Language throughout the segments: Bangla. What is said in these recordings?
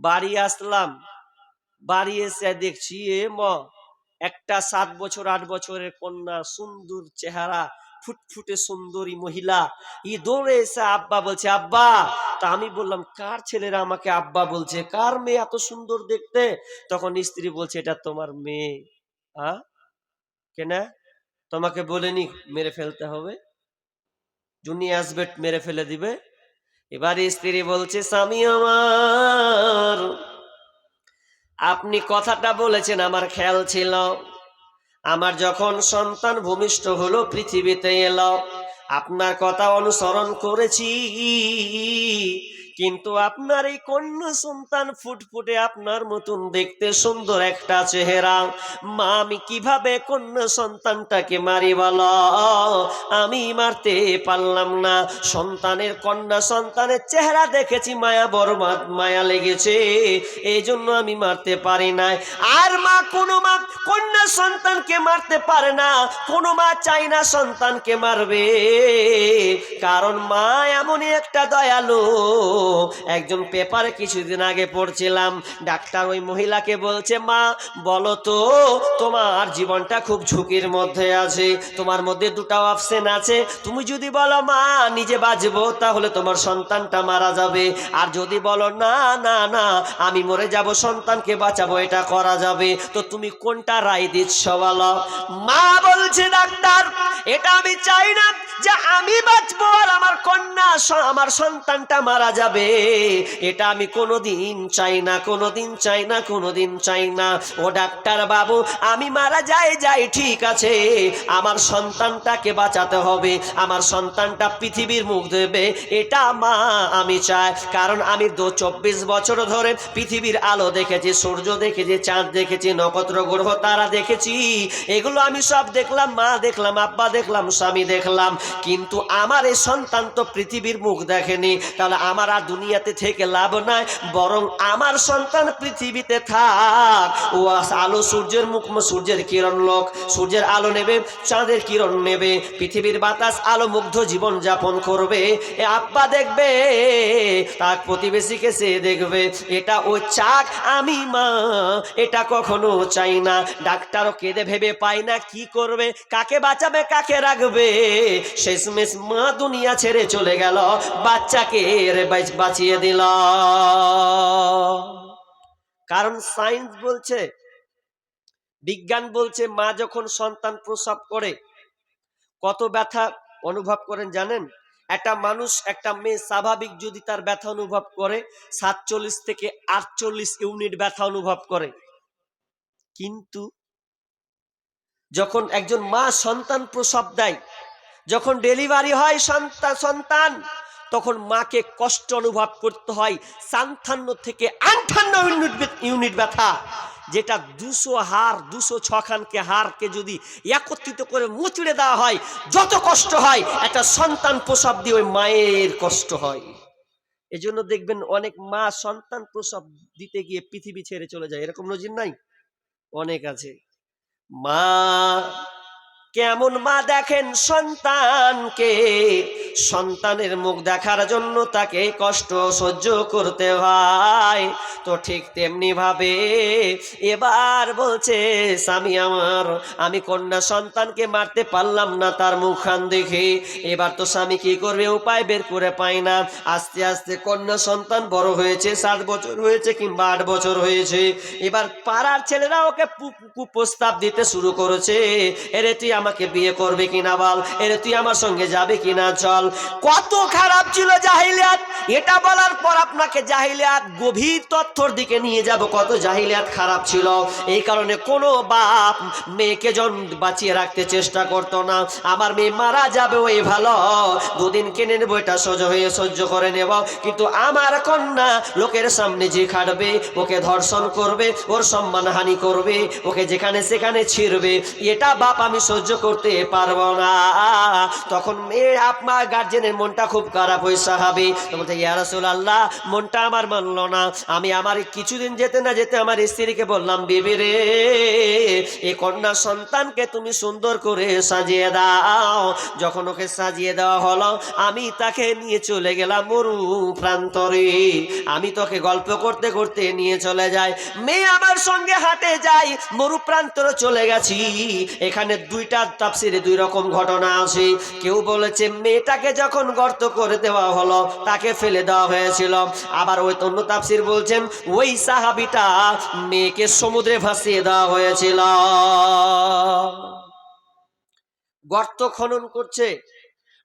বাড়ি আসলাম। বাড়ি এসে দেখছি এ ম একটা সাত বছর, আট বছরের কন্যা, সুন্দর চেহারা, ফুটফুটে সুন্দরী মহিলা। ই দৌড়ে এসে আব্বা বলছে, আব্বা! তা আমি বললাম, কার ছেলেরা আমাকে আব্বা বলছে? কার মেয়ে এত সুন্দর দেখতে? তখন স্ত্রী বলছে, এটা তোমার মেয়ে। আ? কেন? তোমাকে বলেনি, মেরে ফেলতে হবে। জুনি আসবে মেরে ফেলে দিবে। এবার স্ত্রী বলছে, স্বামী আমার, আপনি কথাটা বলেছেন, আমার খেয়াল ছিল। আমার যখন সন্তান ভূমিষ্ঠ হলো, পৃথিবীতে এলো। আপনার কথা অনুসরণ করেছি। কিন্তু আপনার এই কন্যা সন্তান ফুটফুটে আপনার মতন দেখতে সুন্দর একটা চেহারা। মা, আমি কীভাবে কন্যা সন্তানটাকে মারি বলো? আমি মারতে পারলাম না। সন্তানের কন্যা সন্তানের চেহারা দেখেছি, মায়া বড় মায়া লেগেছে। এই জন্য আমি মারতে পারি না আর মা, কোনো মা কন্যা সন্তানকে মারতে পারে না। কোনো মা চাই না সন্তানকে মারবে। কারণ মা এমনই একটা দয়ালু। একজন পেপারে কিছুদিন আগে পড়ছিলাম। ডাক্তার ওই মহিলাকে বলছে, মা, বলো তো, তোমার জীবনটা খুব ঝুঁকির মধ্যে আছে। তোমার মধ্যে দুটো অপশন আছে। তুমি যদি বলো, মা, নিজে বাঁচবো, তাহলে তোমার সন্তানটা মারা যাবে। আর যদি বলো, না না না, আমি মরে যাব, সন্তানকে বাঁচাবো, এটা করা যাবে। তো তুমি কোনটা রায় দিচ্ছ বলো? মা বলছে, ডাক্তার, এটা আমি চাই না যে আমি বাঁচবো আর আমার কন্যা, আমার সন্তানটা মারা যাবে। এটা আমি কোনোদিন চাই না, কোনোদিন চাই না, কোনোদিন চাই না। ও ডাক্তার বাবু, আমি মারা যাই যাই, ঠিক আছে। আমার সন্তানটাকে বাঁচাতে হবে। আমার সন্তানটা পৃথিবীর মুখ দেবে। এটা মা আমি চাই। কারণ আমি দু চব্বিশ বছর ধরে পৃথিবীর আলো দেখেছি, সূর্য দেখেছি, চাঁদ দেখেছি, নক্ষত্র, গ্রহ, তারা দেখেছি। এগুলো আমি সব দেখলাম, মা দেখলাম, আব্বা দেখলাম, স্বামী দেখলাম। কিন্তু আমার এই সন্তান তো পৃথিবীর মুখ দেখেনি। তাহলে আমার দুনিয়াতে থেকে লাভ নাই, বরং আমার সন্তান পৃথিবীতে থাক। ও আলো সূর্যের মুখ সূর্যের কিরণ লোক, সূর্যের আলো নেবে, চাঁদের কিরণ নেবে, পৃথিবীর বাতাস আলো মুগ্ধ জীবন যাপন করবে। এ আব্বা দেখবে, তার প্রতিবেশীকে সে দেখবে, এটা ও চাক আমি মা, এটা কখনো চাই না। ডাক্তারও কেঁদে ভেবে পায় না কি করবে, কাকে বাঁচাবে, কাকে রাখবে। শেষমেশ মা দুনিয়া ছেড়ে চলে গেল, বাচ্চাকে রে বাঁচ- বাঁচিয়ে দিল। কারণ সায়েন্স বলছে, বিজ্ঞান বলছে, মা যখন সন্তান প্রসব করে, কত ব্যথা অনুভব করেন জানেন? একটা মানুষ, একটা মেয়ে স্বাভাবিক যদি তার ব্যথা অনুভব করে, সাতচল্লিশ থেকে আটচল্লিশ ইউনিট ব্যথা অনুভব করে। কিন্তু যখন একজন মা সন্তান প্রসব দেয়, যখন ডেলিভারি হয় সন্তান সন্তান তখন মাকে কষ্ট অনুভব করতে হয় সান্তান্ন থেকে আটান্ন ইউনিট ইউনিট ব্যথা, যেটা দুশো হার দুশো ছখানকে হারকে যদি একত্রিত করে মুচড়ে দেওয়া হয়, যত কষ্ট হয়, একটা সন্তান প্রসব দিয়ে ওই মায়ের কষ্ট হয়। এজন্য দেখবেন অনেক মা সন্তান প্রসব দিতে গিয়ে পৃথিবী ছেড়ে চলে যায়। এরকম নজির নাই? অনেক আছে। মা, কেমন মা দেখেন সন্তানকে সন্তানের মুখ দেখার জন্য তাকে কষ্ট সহ্য করতে হয়। তো ঠিক তেমনি ভাবে এবার বলছে, স্বামী আমার, আমি কন্যা সন্তানকে মারতে পারলাম না তার মুখখান দেখে। এবার তো স্বামী কি করবে? উপায় বের করে পায় না। আস্তে আস্তে কন্যা সন্তান বড় হয়েছে, সাত বছর হয়েছে কিংবা আট বছর হয়েছে। এবার পাড়ার ছেলেরা ওকে প্রস্তাব দিতে শুরু করেছে। এরে তুই আমাকে বিয়ে করবে কিনা বল? এরে তুই আমার সঙ্গে যাবে কিনা? চল কত খারাপ ছিল জাহিলিয়াত। এটা বলার পর আপনাকে জাহিলিয়াত গভীর তথ্যর দিকে নিয়ে যাব, কত জাহিলিয়াত খারাপ ছিল। এই কারণে কোনো বাপ মেয়েকে জন বাঁচিয়ে রাখতে চেষ্টা করতো না। আমার মেয়ে মারা যাবে, ওই ভালো। দুদিন কিনে নেব, এটা সোজা হয়ে সহ্য করে নেব। কিন্তু আমার কন্যা লোকের সামনে যে খাটবে, ওকে ধর্ষণ করবে, ওর সম্মান হানি করবে, ওকে যেখানে সেখানে ছিড়বে, এটা বাপ আমি সহ্য সহ্য করতে পারব না। তখন মেয়ে আপনার গার্জেনের মনটা খুব খারাপ হয়ে সাহাবি। বলতে ইয়ারসুল আল্লাহ মনটা আমার মানলো না। আমি আমার কিছুদিন যেতে না যেতে আমার স্ত্রীকে বললাম, বিবি রে এই কন্যা সন্তানকে তুমি সুন্দর করে সাজিয়ে দাও। যখন ওকে সাজিয়ে দেওয়া হলো, আমি তাকে নিয়ে চলে গেলাম মরু প্রান্তরে। আমি তোকে গল্প করতে করতে নিয়ে চলে যাই। মেয়ে আমার সঙ্গে হাঁটে যাই, মরু প্রান্তরে চলে গেছি। এখানে দুইটা তাপসিরে দুই রকম ঘটনা আছে। কেউ বলেছে মেয়েটাকে যখন গর্ত করে দেওয়া হলো, তাকে ফেলে দেওয়া হয়েছিল। আবার ওই অন্য তাপসির বলছেন, ওই সাহাবিটা মেয়েকে সমুদ্রে ভাসিয়ে দেওয়া হয়েছিল। গর্ত খনন করছে।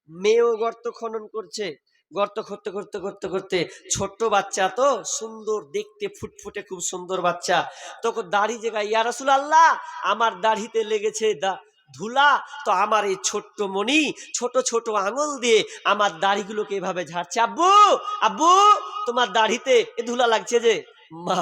মেয়েও গর্ত খনন করছে। গর্ত করতে করতে করতে করতে ছোট্ট বাচ্চা তো সুন্দর, দেখতে ফুটফুটে খুব সুন্দর বাচ্চা। তখন দাড়ি জায়গায় ইয়ারসুল আল্লাহ আমার দাড়িতে লেগেছে দা ধুলা, তো আমার এই ছোট্ট মনি ছোট ছোট আঙুল দিয়ে আমার দাড়িগুলোকে এভাবে ঝাড়ছে। আব্বু আব্বু, তোমার দাড়িতে এ ধুলা লাগছে যে। মা,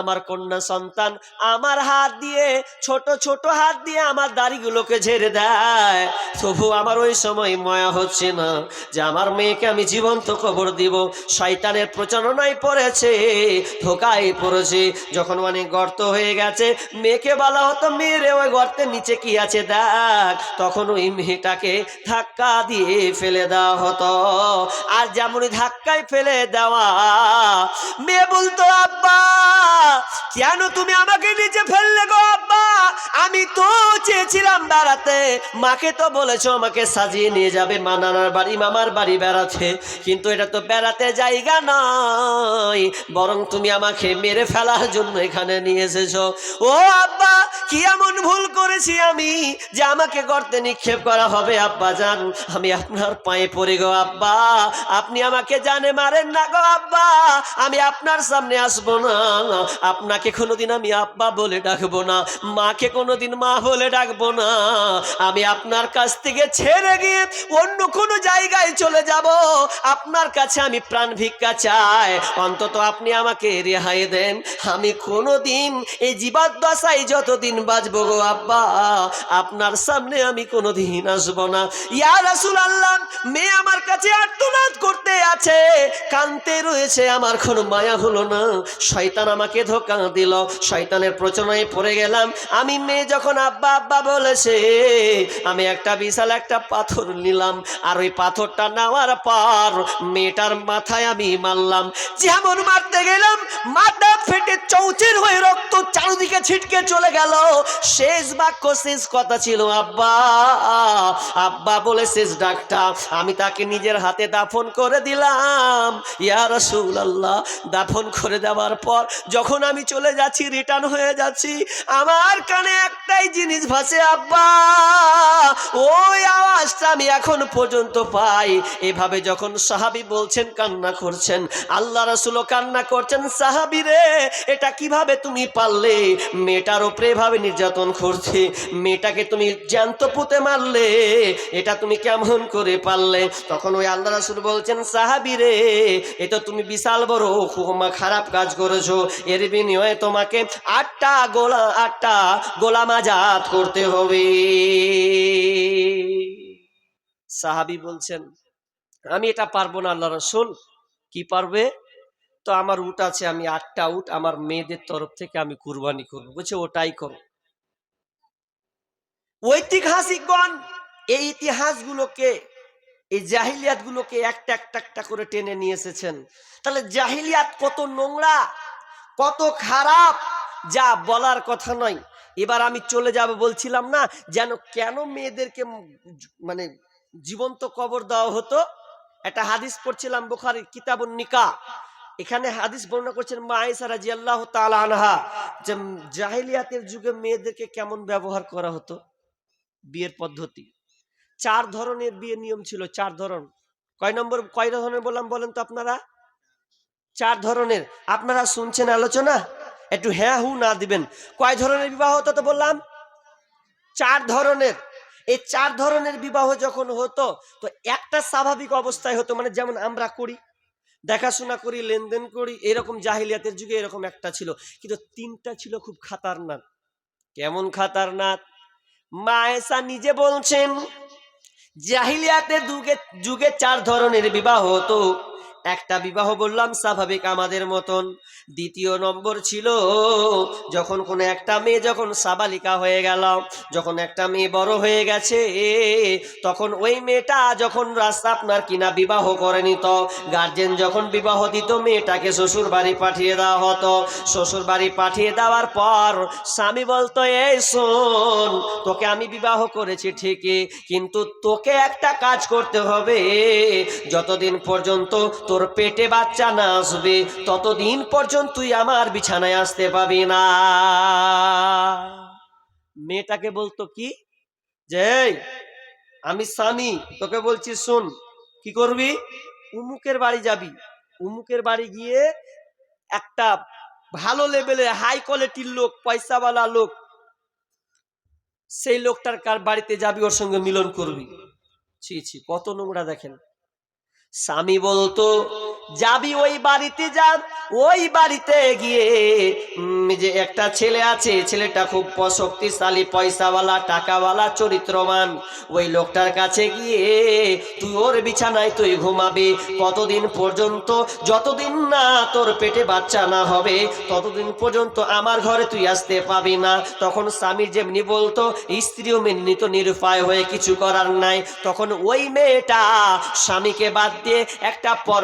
আমার কন্যা সন্তান, আমার হাত দিয়ে, ছোট ছোট হাত দিয়ে আমার দাড়িগুলোকে ঝেড়ে দেয়। তবু আমার ওই সময় ময়া হচ্ছে না যে আমার মেয়েকে আমি জীবন্ত খবর দিব। শয়তানের প্রচারণায় পড়েছে, ধোকায় পড়েছে। যখন অনেক গর্ত হয়ে গেছে, মেয়েকে বলা হতো মেয়েরে ওই গর্তের নিচে কি আছে দেখ। তখন ওই মেয়েটাকে ধাক্কা দিয়ে ফেলে দেওয়া হতো। আর যেমনই ধাক্কায় ফেলে দেওয়া, মেয়ে বলতো আব্বা, কেন তুমি আমাকে নিচে ফেললে গো আব্বা? আমি তো চেয়েছিলাম বেড়াতে মাকে তো বলেছ আমাকে সাজিয়ে নিয়ে যাবে বাড়ি, মামার বাড়ি কিন্তু এটা তো বেড়াতে জায়গা নয়, বরং তুমি আমাকে মেরে ফেলার জন্য এখানে নিয়ে এসেছ। ও আব্বা, কি এমন ভুল করেছি আমি যে আমাকে গর্তে নিক্ষেপ করা হবে? আব্বা, জান, আমি আপনার পায়ে পড়ে গো আব্বা। আপনি আমাকে জানে মারেন না গো আব্বা। আমি আপনার সামনে আসব না। আপনাকে কোনোদিন আমি আব্বা বলে ডাকবো না, মাকে কোনোদিন মা বলে ডাকবো না। আমি আপনার কাছ থেকে ছেড়ে গিয়ে অন্য কোনো জায়গায় চলে যাব। আপনার কাছে আমি প্রাণ ভিক্ষা চাই। অন্তত আপনি আমাকে রেহাই দেন। আমি কোনোদিন এই জীবাদশায় যতদিন বাঁচবো গো আব্বা, আপনার সামনে আমি কোনোদিন আসব না। ইয়া রাসূল আল্লাহ মেয়ে আমার কাছে আর্তনাদ করতে আছে। কানতে রয়েছে, আমার কোনো মায়া হলো না। শয়তান আমাকে ধোকা দিল, শয়তানের প্রচনায় পড়ে গেলাম। আমি মেয়ে যখন আব্বা আব্বা বলেছে, আমি একটা বিশাল একটা পাথর নিলাম, আর ওই পাথরটা নেওয়ার পর মেয়েটার মাথায় আমি মারলাম। যেমন মারতে গেলাম, মাথা ফেটে চৌচের হয়ে রক্ত চারিদিকে ছিটকে চলে গেল। শেষ বাক্য, শেষ কথা ছিল, আব্বা আব্বা বলে শেষ ডাকটা। আমি তাকে নিজের হাতে দাফন করে দিলাম। ইয়া রাসূলুল্লাহ, দাফন করে দেওয়ার পর যখন আমি চলে যাচ্ছি রিটার্ন হয়ে যাচ্ছি, আমার কানে একটাই জিনিস ভাসে, আব্বা, ওই আওয়াজটা আমি এখন পর্যন্ত পাই। এভাবে যখন সাহাবি বলছেন, কান্না করছেন, আল্লাহ রাসূলও কান্না করছেন, সাহাবি রে, এটা কীভাবে তুমি পারলে? মেয়েটার ওপরে এভাবে নির্যাতন করছে, মেয়েটাকে তুমি জ্যান্ত পুঁতে মারলে, এটা তুমি কেমন করে পারলে? তখন ওই আল্লাহ রাসুল বলছেন, সাহাবি রে, এ তো তুমি বিশাল বড় খারাপ কাজ করেছ। এর বিনিময়ে তোমাকে আটটা গোলা, আটটা গোলাম আজাদ করতে হবে। সাহাবি বলছেন, আমি এটা পারব না, আল্লাহ রসুল। কি পারবে? তো আমার উট আছে, আমি আটটা উট আমার মেয়েদের তরফ থেকে আমি কুরবানি করব। বলছে, ওটাই করো। ঐতিহাসিকগণ, এই ইতিহাসগুলোকে এই জাহিলিয়াত গুলোকে একটা একটা একটা করে টেনে নিয়ে এসেছেন। তাহলে জাহিলিয়াত কত নোংরা, কত খারাপ, যা বলার কথা নয়। এবার আমি চলে যাব, বলছিলাম না, যেন কেন মেয়েদেরকে মানে জীবন্ত কবর দেওয়া হতো? একটা হাদিস পড়ছিলাম বোখারি কিতাবুন নিকা এখানে হাদিস বর্ণনা করছেন মা আয়েশা রাদিয়াল্লাহু তাআলা আনহা যে জাহিলিয়াতের যুগে মেয়েদেরকে কেমন ব্যবহার করা হতো? বিয়ের পদ্ধতি। চার ধরনের বিয়ের নিয়ম ছিল, চার ধরন। কয় নম্বর, কয় ধরনের বললাম বলেন তো আপনারা? চার ধরনের। আপনারা শুনছেন আলোচনা? একটু হ্যাঁ হু না দিবেন। কয় ধরনের বিবাহ হতো তো বললাম? চার ধরনের। এই চার ধরনের বিবাহ যখন হতো, তো একটা স্বাভাবিক অবস্থায় হতো মানে যেমন আমরা করি, দেখাশোনা করি, লেনদেন করি, এরকম জাহিলিয়াতের যুগে এরকম একটা ছিল। কিন্তু তিনটা ছিল খুব খাতারনাক। কেমন খাতারনাক? মায়েসা নিজে বলছেন জাহিলিয়াতে যুগে যুগে চার ধরনের বিবাহ হতো। একটা বিবাহ বললাম, স্বাভাবিক আমাদের মতন। দ্বিতীয় নম্বর ছিল, যখন কোনো একটা মেয়ে যখন সাবালিকা হয়ে গেল যখন একটা মেয়ে বড় হয়ে গেছে, তখন ওই মেয়েটা যখন রাস্তা আপনার কিনা বিবাহ করে নিত গার্জেন যখন বিবাহ দিত, মেয়েটাকে শ্বশুর বাড়ি পাঠিয়ে দেওয়া হতো। শ্বশুর বাড়ি পাঠিয়ে দেওয়ার পর স্বামী বলতো, এই শোন, তোকে আমি বিবাহ করেছি ঠিকই, কিন্তু তোকে একটা কাজ করতে হবে। যতদিন পর্যন্ত তোর পেটে বাচ্চা না আসবে ততদিন পর্যন্ত তুই আমার বিছানায় আসতে পাবি না। মেয়েটাকে বলতো কি? যে "এই, আমি স্বামী তোকে বলছি শোন কি করবি? উমুকের বাড়ি যাবি। উমুকের বাড়ি গিয়ে একটা ভালো লেভেলের হাই কোয়ালিটির লোক পয়সাওয়ালা লোক সেই লোকটার কার বাড়িতে যাবি ওর সঙ্গে মিলন করবি? ছি ছি কত নোংরা দেখেন। স্বামী বলতো যাবি ওই বাড়িতে যা, ওই বাড়িতে গিয়ে। যে একটা ছেলে আছে, ছেলেটা খুব শক্তিশালী পয়সাওয়ালা, টাকাওয়ালা, চরিত্রবান। ওই লোকটার কাছে গিয়ে তুই ওর বিছানায় তুই ঘুমাবি। কতদিন পর্যন্ত, যতদিন না তোর পেটে বাচ্চা না হবে, ততদিন পর্যন্ত আমার ঘরে তুই আসতে পাবি না। তখন স্বামী যেমনি বলতো, স্ত্রীও মেনে নিত নিরুপায় হয়ে কিছু করার নাই। তখন ওই মেয়েটা স্বামীকে বাদ দিয়ে একটা পর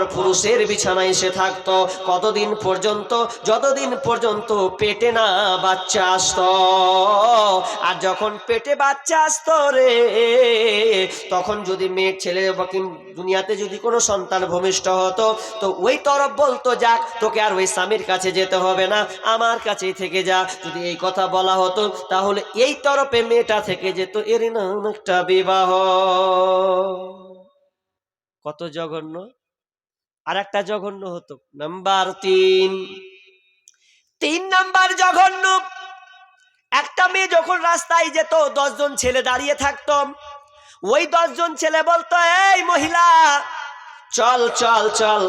পুরুষের বিছানায় এসে থাকতো। কতদিন পর্যন্ত, যতদিন পর্যন্ত পেটে না বাচ্চা আসতো। আর যখন পেটে বাচ্চা আসতো রে, তখন যদি মেয়ের ছেলে দুনিয়াতে যদি কোনো সন্তান ভূমিষ্ঠ হতো, তো ওই তরফ বলতো, যাক, তোকে আর ওই স্বামীর কাছে যেতে হবে না, আমার কাছেই থেকে যা। যদি এই কথা বলা হতো, তাহলে এই তরফে মেয়েটা থেকে যেত এর নাম একটা বিবাহ। কত জঘন্য। আর একটা জঘন্য হতো। নাম্বার তিন। তিন নাম্বার জঘন্য। একটা মেয়ে যখন রাস্তায় যেত, দশজন ছেলে দাঁড়িয়ে থাকতো। ওই দশজন ছেলে বলতো, এই মহিলা, চল চল চল,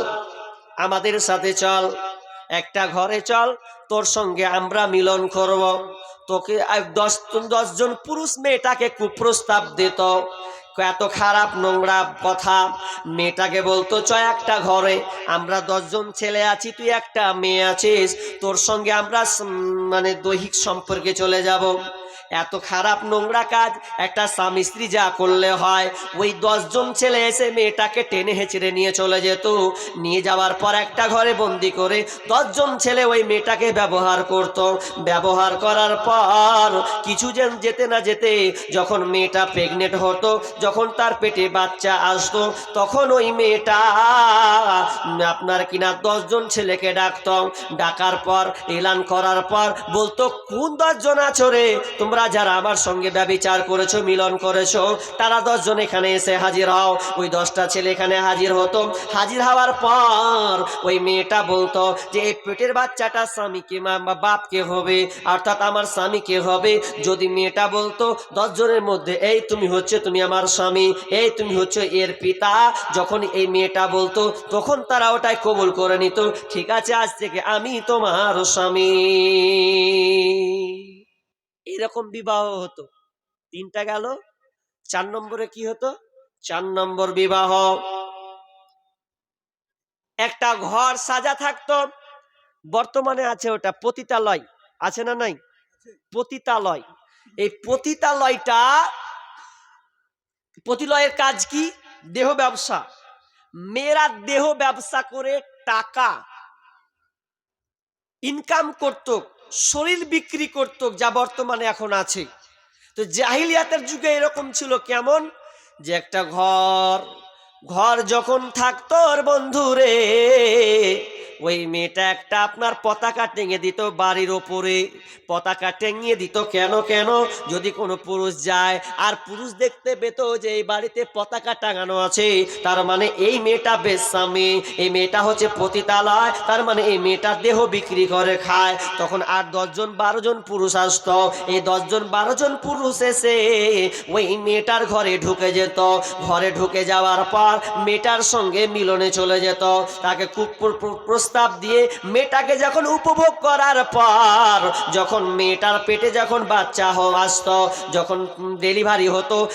আমাদের সাথে চল, একটা ঘরে চল, তোর সঙ্গে আমরা মিলন করব। তোকে দশ, দশজন পুরুষ মেয়েটাকে কুপ্রস্তাব দিত। এত খারাপ নোংরা কথা। মেয়েটাকে বলতো চ একটা ঘরে, আমরা দশজন ছেলে আছি, তুই একটা মেয়ে আছিস, তোর সঙ্গে আমরা মানে দৈহিক সম্পর্কে চলে যাব। এত খারাপ নোংরা কাজ, একটা স্বামী স্ত্রী যা করলে হয়। ওই দশজন ছেলে এসে মেয়েটাকে টেনে হেঁচড়ে নিয়ে চলে যেত। নিয়ে যাওয়ার পর একটা ঘরে বন্দি করে দশজন ছেলে ওই মেয়েটাকে ব্যবহার করত। ব্যবহার করার পর কিছু যেন যেতে না যেতে যখন মেয়েটা প্রেগনেন্ট হতো, যখন তার পেটে বাচ্চা আসতো, তখন ওই মেয়েটা আপনার কিনা দশজন ছেলেকে ডাকত। ডাকার পর, এলান করার পর বলতো, কোন দশজন আছো রে? তোমরা যারা আমার সঙ্গে ব্যবিচার করেছ, মিলন করেছ, তারা দশজন এখানে এসে হাজির হও। ওই দশটা ছেলে এখানে হাজির হতো। হাজির হওয়ার পর ওই মেয়েটা বলতো যে, এই পেটের বাচ্চাটা স্বামীকে বা বাপকে হবে, অর্থাৎ আমার স্বামীকে হবে। যদি মেয়েটা বলতো, দশজনের মধ্যে, এই তুমি হচ্ছে, তুমি আমার স্বামী, এই তুমি হচ্ছে এর পিতা। যখন এই মেয়েটা বলতো, তখন তারা ওটাই কবুল করে নিত। ঠিক আছে, আজ থেকে আমি তোমার স্বামী। এরকম বিবাহ হতো। তিনটা গেল, চার নম্বরে কি হতো? চার নম্বর বিবাহ। একটা ঘর সাজা থাকতো, বর্তমানে আছে ওটা পতিতালয়। আছে না নাই? পতিতালয়। এই পতিতালয়টা, পতিলয়ের কাজ কি? দেহ ব্যবসা। মেয়েরা দেহ ব্যবসা করে টাকা ইনকাম করত। শরীর বিক্রি করত, যা বর্তমানে এখন আছে। তো জাহিলিয়াতের যুগে এরকম ছিল কেমন? যে একটা ঘর ঘর যখন থাকতো বন্ধুরে ওই মেয়েটা একটা আপনার পতাকা টেঙে দিত বাড়ির ওপরে। পতাকা টেঙিয়ে দিত কেন কেন? যদি কোনো পুরুষ যায়, আর পুরুষ দেখতে পেত যে এই বাড়িতে পতাকা টাঙানো আছে, তার মানে এই মেয়েটা বেশ্যামী। এই মেয়েটা হচ্ছে পতিতালয়, তার মানে এই মেয়েটা দেহ বিক্রি করে খায়। তখন আর দশজন, বারো জন পুরুষ আসতো। এই দশজন, বারো জন পুরুষ এসে ওই মেয়েটার ঘরে ঢুকে যেত। ঘরে ঢুকে যাওয়ার পর পর মেটার সঙ্গে মিলনে চলে যেত। তাকে খুব প্র- প্র- প্রস্তাব দিয়ে মেটাকে যখন উপভোগ করার পর, যখন মেটার পেটে যখন বাচ্চা আসতো, যখন ডেলিভারি হতো